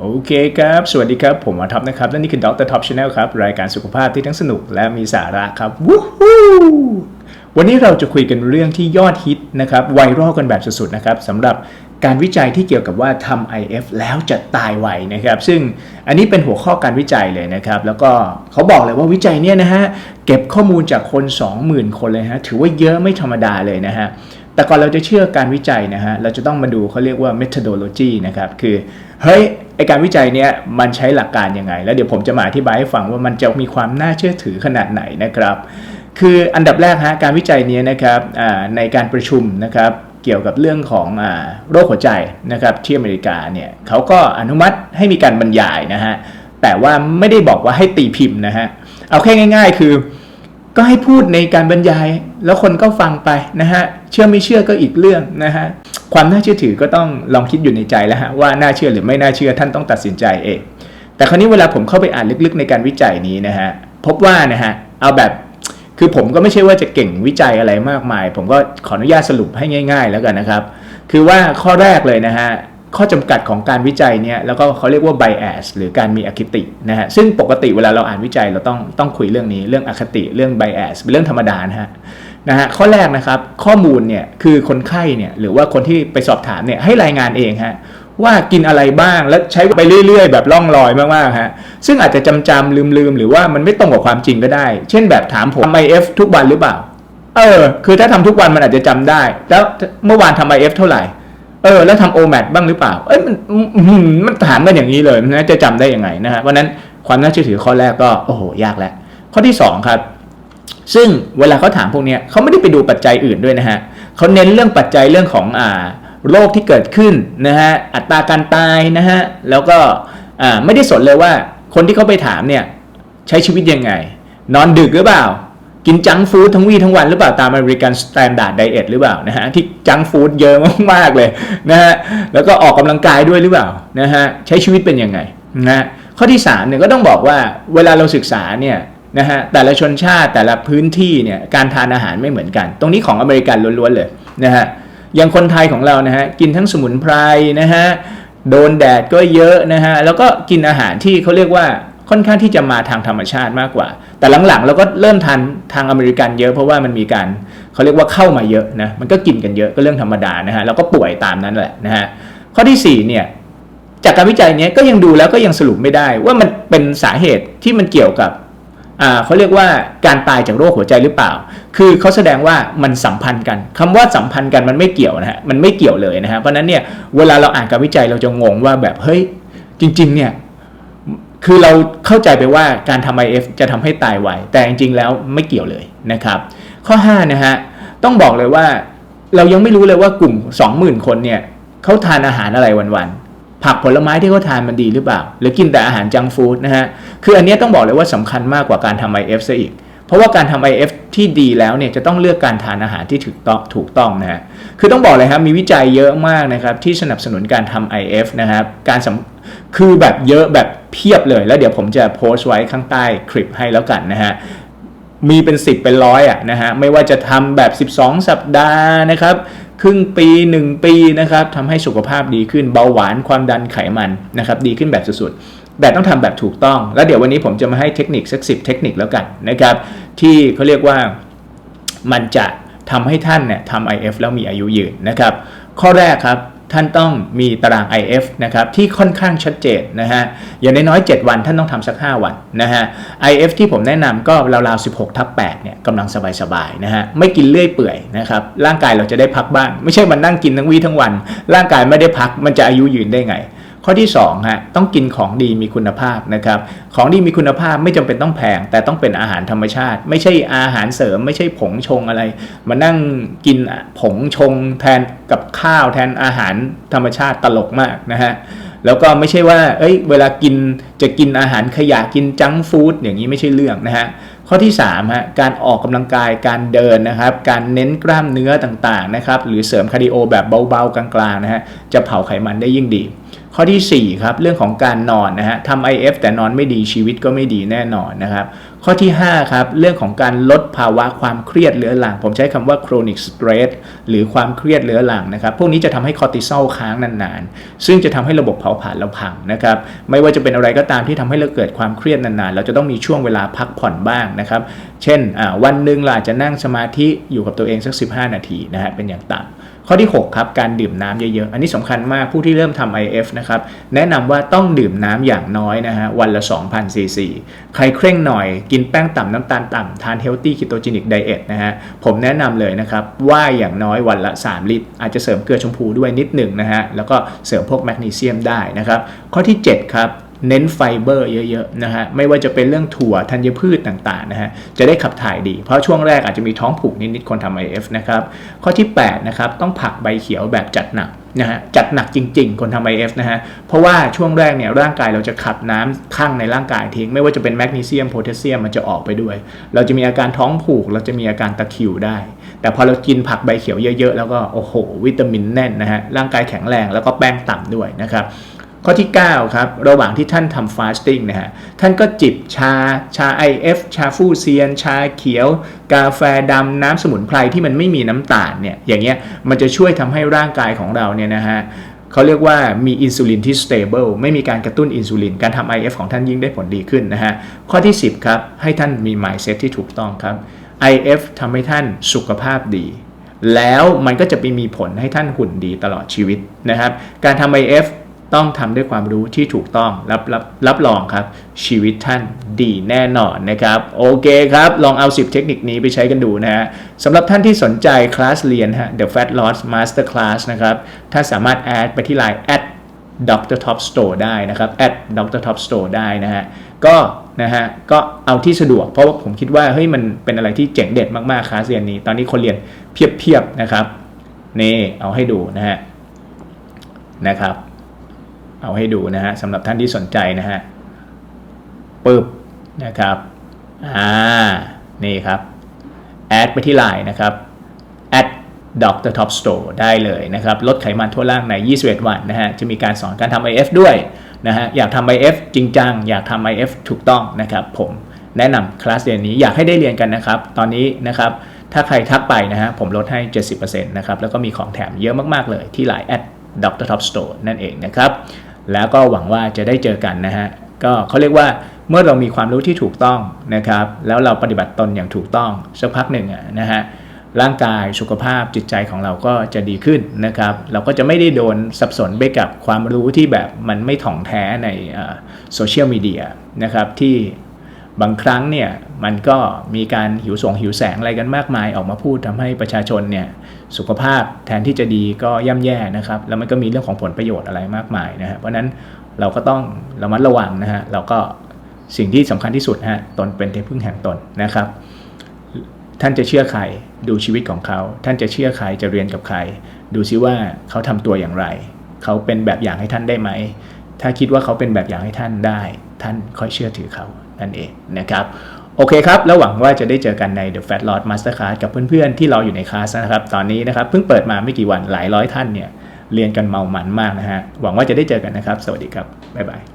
โอเคครับ สวัสดีครับ ผมหมอท็อปนะครับ และนี่คือดรท็อปชาแนลครับ รายการสุขภาพที่ทั้งสนุกและมีสาระครับวู้ฮู้วันนี้เราจะคุยกันเรื่องที่ยอดฮิตนะครับไวรัลกันแบบสุดๆนะครับสำหรับการวิจัยที่เกี่ยวกับว่าทำ IF แล้วจะตายไวนะครับ ซึ่งอันนี้เป็นหัวข้อการวิจัยเลยนะครับ แล้วก็เขาบอกเลยว่าวิจัยเนี่ยนะฮะเก็บข้อมูลจากคน 20,000 คนเลยฮะถือว่าเยอะไม่ธรรมดาเลยนะฮะ แต่ก่อนเราจะเชื่อการวิจัยนะฮะ เราจะต้องมาดูเขาเรียกว่า methodology นะครับ คือ เฮ้ย ไอการวิจัยเนี้ยมันใช้หลักการยังไง แล้วเดี๋ยวผมจะมาอธิบายให้ฟังว่ามันจะมีความน่าเชื่อถือขนาดไหนนะครับ คืออันดับแรกฮะ การวิจัยเนี้ยนะครับในการประชุมนะครับ เกี่ยวกับเรื่องของอโรคหัวใจนะครับที่อเมริกาเนี่ยเขาก็อนุมัติให้มีการบรรยายนะฮะ แต่ว่าไม่ได้บอกว่าให้ตีพิมพ์นะฮะ เอาแค่ง่าย ๆ คือ ก็ให้พูดในการบรรยาย แล้วคนก็ฟังไปนะฮะเชื่อไม่เชื่อก็อีกเรื่องนะฮะความน่าเชื่อถือก็ต้องลองคิดอยู่ในใจแล้วฮะว่าน่าเชื่อหรือไม่น่าเชื่อท่านต้องตัดสินใจเองแต่คราวนี้เวลาผมเข้าไปอ่านลึกๆในการวิจัยนี้นะฮะพบว่านะฮะเอาแบบคือผมก็ไม่ใช่ว่าจะเก่งวิจัยอะไรมากมาย ผมก็ขออนุญาตสรุปให้ง่าย ๆ แล้วกันนะครับ คือว่าข้อแรกเลยนะฮะ ข้อจำกัดของการวิจัยเนี่ยแล้วก็เขาเรียกว่า bias หรือการมีอคตินะฮะซึ่งปกติเวลาเราอ่านวิจัยเราต้องต้องคุยเรื่องนี้เรื่องอคติเรื่อง bias เป็นเรื่องธรรมดานะฮะนะฮะข้อแรกนะครับข้อมูลเนี่ยคือคนไข้เนี่ยหรือว่าคนที่ไปสอบถามเนี่ยให้รายงานเองฮะว่ากินอะไรบ้างแล้วใช้ไปเรื่อย ๆ แบบล่องลอยมากๆฮะซึ่งอาจจะจำจำลืมลืมหรือว่ามันไม่ตรงกับความจริงก็ได้ เช่นแบบถามผมทำ IF ทุกวันหรือเปล่า เออ คือถ้าทำทุกวันมันอาจจะจำได้ แล้วเมื่อวานทำ IF เท่าไหร่ เออแล้วทำ OMAD บ้างหรือเปล่า เอ้ยมันมันถามกันอย่างนี้เลยนะจะจำได้ยังไงนะฮะเพราะนั้นความน่าเชื่อถือข้อแรกก็โอ้โหยากแล้ว ข้อที่สองครับ ซึ่งเวลาเขาถามพวกนี้เขาไม่ได้ไปดูปัจจัยอื่นด้วยนะฮะเขาเน้นเรื่องปัจจัยเรื่องของอ่าโรคที่เกิดขึ้นนะฮะอัตราการตายนะฮะแล้วก็อ่าไม่ได้สนเลยว่าคนที่เขาไปถามเนี่ยใช้ชีวิตยังไง นอนดึกหรือเปล่า กินจังฟู้ดทั้งวี่ทั้งวันหรือเปล่าตามอเมริกันสแตนดาร์ดไดเอทหรือเปล่านะฮะที่จังฟู้ดเยอะมากๆเลยนะฮะแล้วก็ออกกำลังกายด้วยหรือเปล่านะฮะใช้ชีวิตเป็นยังไงนะฮะข้อที่สามเนี่ยก็ต้องบอกว่าเวลาเราศึกษาเนี่ยนะฮะแต่ละชนชาติแต่ละพื้นที่เนี่ยการทานอาหารไม่เหมือนกัน ตรงนี้ของอเมริกันล้วนๆเลยนะฮะอย่างคนไทยของเรานะฮะกินทั้งสมุนไพรนะฮะโดนแดดก็เยอะนะฮะแล้วก็กินอาหารที่เขาเรียกว่า ค่อนข้างที่จะมาทางธรรมชาติมากกว่า แต่หลังๆเราก็เริ่มทานทางอเมริกันเยอะเพราะว่ามันมีการเขาเรียกว่าเข้ามาเยอะนะมันก็กินกันเยอะก็เรื่องธรรมดานะฮะแล้วก็ป่วยตามนั้นแหละนะฮะข้อที่สี่เนี่ยจากการวิจัยนี้ก็ยังดูแล้วก็ยังสรุปไม่ได้ว่ามันเป็นสาเหตุที่มันเกี่ยวกับอ่าเขาเรียกว่าการตายจากโรคหัวใจหรือเปล่า คือเขาแสดงว่ามันสัมพันธ์กันคำว่าสัมพันธ์กันมันไม่เกี่ยวนะฮะ มันไม่เกี่ยวเลยนะฮะ เพราะนั้นเนี่ยเวลาเราอ่านการวิจัยเราจะงงว่าแบบเฮ้ยจริงๆเนี่ย คือเราเข้าใจไปว่าการทำ IF จะทำให้ตายไวแต่จริงๆแล้วไม่เกี่ยวเลยนะครับ ข้อ5นะฮะต้องบอกเลยว่าเรายังไม่รู้เลยว่ากลุ่ม 20,000 คนเนี่ยเขาทานอาหารอะไรวันๆผักผลไม้ที่เขาทานมันดีหรือเปล่า หรือกินแต่อาหารจังฟู้ดนะฮะ คืออันนี้ต้องบอกเลยว่าสำคัญมากกว่าการทำ IF ซะอีก เพราะว่าการทำ IF ที่ดีแล้วเนี่ยจะต้องเลือกการทานอาหารที่ถูกต้องถูกต้องนะฮะคือต้องบอกเลยครับมีวิจัยเยอะมากนะครับที่สนับสนุนการทำ IF นะครับการสคือแบบเยอะแบบเพียบเลย แล้วเดี๋ยวผมจะโพสต์ไว้ข้างใต้คลิปให้แล้วกันนะฮะมีเป็น 10 เป็นร้อยอะนะฮะไม่ว่าจะทำแบบ 12 สัปดาห์นะครับครึ่งปี 1 ปีนะครับทำให้สุขภาพดีขึ้นเบาหวานความดันไขมันนะครับดีขึ้นแบบสุดๆแต่ต้องทำแบบถูกต้อง แล้วเดี๋ยววันนี้ผมจะมาให้เทคนิคสักสิเทคนิคแล้วกันนะครับ ที่เขาเรียกว่ามันจะทำให้ท่านเนี่ยทำ IF แล้วมีอายุยืนนะครับ ข้อแรกครับท่านต้องมีตาราง IF นะครับที่ค่อนข้างชัดเจนนะฮะอย่างน้อยๆ7วันท่านต้องทำสัก 5 วันนะฮะ IF ที่ผมแนะนำก็ราวๆ 16 ทับ8เนี่ยกำลังสบายๆนะฮะไม่กินเลื่อยเปื่อยนะครับร่างกายเราจะได้พักบ้าง ไม่ใช่มันนั่งกินทั้งวี่ทั้งวัน ร่างกายไม่ได้พักมันจะอายุยืนได้ไง ข้อที่2ฮะต้องกินของดีมีคุณภาพนะครับของดีมีคุณภาพไม่จำเป็นต้องแพง แต่ต้องเป็นอาหารธรรมชาติ ไม่ใช่อาหารเสริม ไม่ใช่ผงชงอะไร มานั่งกินผงชงแทนกับข้าวแทนอาหารธรรมชาติตลกมากนะฮะแล้วก็ไม่ใช่ว่า เอ้ย เวลากินจะกินอาหารขยะกินจังฟู้ดอย่างนี้ไม่ใช่เรื่องนะฮะ ข้อที่3ฮะ การออกกำลังกาย การเดินนะครับ การเน้นกล้ามเนื้อต่างๆนะครับ หรือเสริมคาร์ดิโอแบบเบาๆกลางๆนะฮะ จะเผาไขมันได้ยิ่งดี ข้อที่ 4 ครับเรื่องของการนอนนะฮะทำ IF แต่นอนไม่ดีชีวิตก็ไม่ดีแน่นอนนะครับข้อที่ 5 ครับ เรื่องของการลดภาวะความเครียดเรื้อรัง ผมใช้คำว่า chronic stress หรือความเครียดเรื้อรังนะครับ พวกนี้จะทำให้คอร์ติซอลค้างนานๆ ซึ่งจะทำให้ระบบเผาผลาญเราพังนะครับ ไม่ว่าจะเป็นอะไรก็ตามที่ทำให้เราเกิดความเครียดนานๆ เราจะต้องมีช่วงเวลาพักผ่อนบ้างนะครับ เช่นวันหนึ่งเราอาจจะนั่งสมาธิอยู่กับตัวเองสัก 15 นาทีนะฮะเป็นอย่างต่ำ ข้อที่ 6 ครับ การดื่มน้ำเยอะๆ อันนี้สำคัญมากผู้ที่เริ่มทำ IF นะครับ แนะนำว่าต้องดื่มน้ำอย่างน้อยนะฮะ วันละ 2,000 ซีซี ใครเคร่งหน่อยกินแป้งต่ำน้ำตาลต่ำทาน Healthy Ketogenic Diet นะฮะ ผมแนะนำเลยนะครับ ว่าอย่างน้อยวันละ 3 ลิตร อาจจะเสริมเกลือชมพูด้วยนิดหนึ่งนะฮะ แล้วก็เสริมพวกแมกนีเซียมได้นะครับ ข้อที่ 7 ครับ เน้นไฟเบอร์เยอะๆนะฮะไม่ว่าจะเป็นเรื่องถั่วธัญพืชต่างๆนะฮะจะได้ขับถ่ายดี เพราะช่วงแรกอาจจะมีท้องผูกนิดๆคนทำ IF นะครับข้อที่8นะครับต้องผักใบเขียวแบบจัดหนักนะฮะจัดหนักจริงๆ คนทำ IF นะฮะเพราะว่าช่วงแรกเนี่ยร่างกายเราจะขับน้ำข้างในร่างกายทิ้ง ไม่ว่าจะเป็นแมกนีเซียมโพแทสเซียมมันจะออกไปด้วย เราจะมีอาการท้องผูก เราจะมีอาการตะคิวได้ แต่พอเรากินผักใบเขียวเยอะๆ แล้วก็โอ้โห วิตามินแน่นนะฮะร่างกายแข็งแรงแล้วก็แป้งต่ำด้วยนะครับ ข้อที่ 9 ครับ ระหว่างที่ท่านทำฟาสติ้งนะฮะ ท่านก็จิบชา ชา IF ชาฟูเซียน ชาเขียว กาแฟดำน้ำสมุนไพรที่มันไม่มีน้ำตาลเนี่ย อย่างเงี้ย มันจะช่วยทำให้ร่างกายของเราเนี่ยนะฮะเขาเรียกว่ามีอินซูลินที่ stable ไม่มีการกระตุ้นอินซูลิน การทำ IF ของท่านยิ่งได้ผลดีขึ้นนะฮะ ข้อที่ 10 ครับ ให้ท่านมี mindset ที่ถูกต้องครับ IF ทำให้ท่านสุขภาพดี แล้วมันก็จะไปมีผลให้ท่านหุ่นดีตลอดชีวิตนะครับ การทำ IF ต้องทำด้วยความรู้ที่ถูกต้องรับรับรับรองครับ ชีวิตท่านดีแน่นอนนะครับ โอเคครับ ลองเอา 10 เทคนิคนี้ไปใช้กันดูนะฮะสำหรับท่านที่สนใจคลาสเรียนฮะ The Fat Loss Master Class นะครับท่านสามารถแอดไปที่ไลน์ at Dr. Top Store ได้นะครับ at Dr. Top Store ได้นะฮะ ก็นะฮะ ก็เอาที่สะดวก เพราะว่าผมคิดว่าเฮ้ยมันเป็นอะไรที่เจ๋งเด็ดมากๆคลาสเรียนนี้ ตอนนี้คนเรียนเพียบๆนะครับ นี่เอาให้ดูนะฮะ นะครับ เอาให้ดูนะฮะสำหรับท่านที่สนใจนะฮะปึ๊บนะครับอ่านี่ครับแอดไปที่ไลน์นะครับแอด Dr. Top Store ได้เลยนะครับลดไขมันทั่วร่างใน 21 วันนะฮะจะมีการสอนการทำ IF ด้วยนะฮะอยากทำ IF จริงจัง อยากทำ IF ถูกต้องนะครับผมแนะนำคลาสเรียนนี้อยากให้ได้เรียนกันนะครับ ตอนนี้นะครับถ้าใครทักไปนะฮะผมลดให้ 70%นะครับแล้วก็มีของแถมเยอะมาก ๆ เลยที่ไลน์แอด Dr. Top Store นั่นเองนะครับ แล้วก็หวังว่าจะได้เจอกันนะฮะก็เขาเรียกว่าเมื่อเรามีความรู้ที่ถูกต้องนะครับ แล้วเราปฏิบัติตนอย่างถูกต้องสักพักหนึ่งนะฮะร่างกายสุขภาพจิตใจของเราก็จะดีขึ้นนะครับ เราก็จะไม่ได้โดนสับสนไปกับความรู้ที่แบบมันไม่ถ่องแท้ในโซเชียลมีเดียนะครับที่ บางครั้งเนี่ยมันก็มีการหิวส่งหิวแสงอะไรกันมากมายออกมาพูดทำให้ประชาชนเนี่ยสุขภาพแทนที่จะดีก็ย่ำแย่นะครับ แล้วมันก็มีเรื่องของผลประโยชน์อะไรมากมายนะฮะเพราะนั้นเราก็ต้องระมัดระวังนะฮะเราก็สิ่งที่สำคัญที่สุดฮะตนเป็นที่พึ่งแห่งตนนะครับ ท่านจะเชื่อใครดูชีวิตของเขา ท่านจะเชื่อใครจะเรียนกับใคร ดูซิว่าเขาทำตัวอย่างไร เขาเป็นแบบอย่างให้ท่านได้ไหมถ้าคิดว่าเขาเป็นแบบอย่างให้ท่านได้ ท่านค่อยเชื่อถือเขา นั่นเองนะครับโอเคครับ แล้วหวังว่าจะได้เจอกันใน The Fat Loss Masterclass กับเพื่อนๆ ที่เราอยู่ในคลาสนะครับ ตอนนี้นะครับเพิ่งเปิดมาไม่กี่วันหลายร้อยท่านเนี่ยเรียนกันเมามันมากนะฮะ หวังว่าจะได้เจอกันนะครับ สวัสดีครับ บ๊ายบาย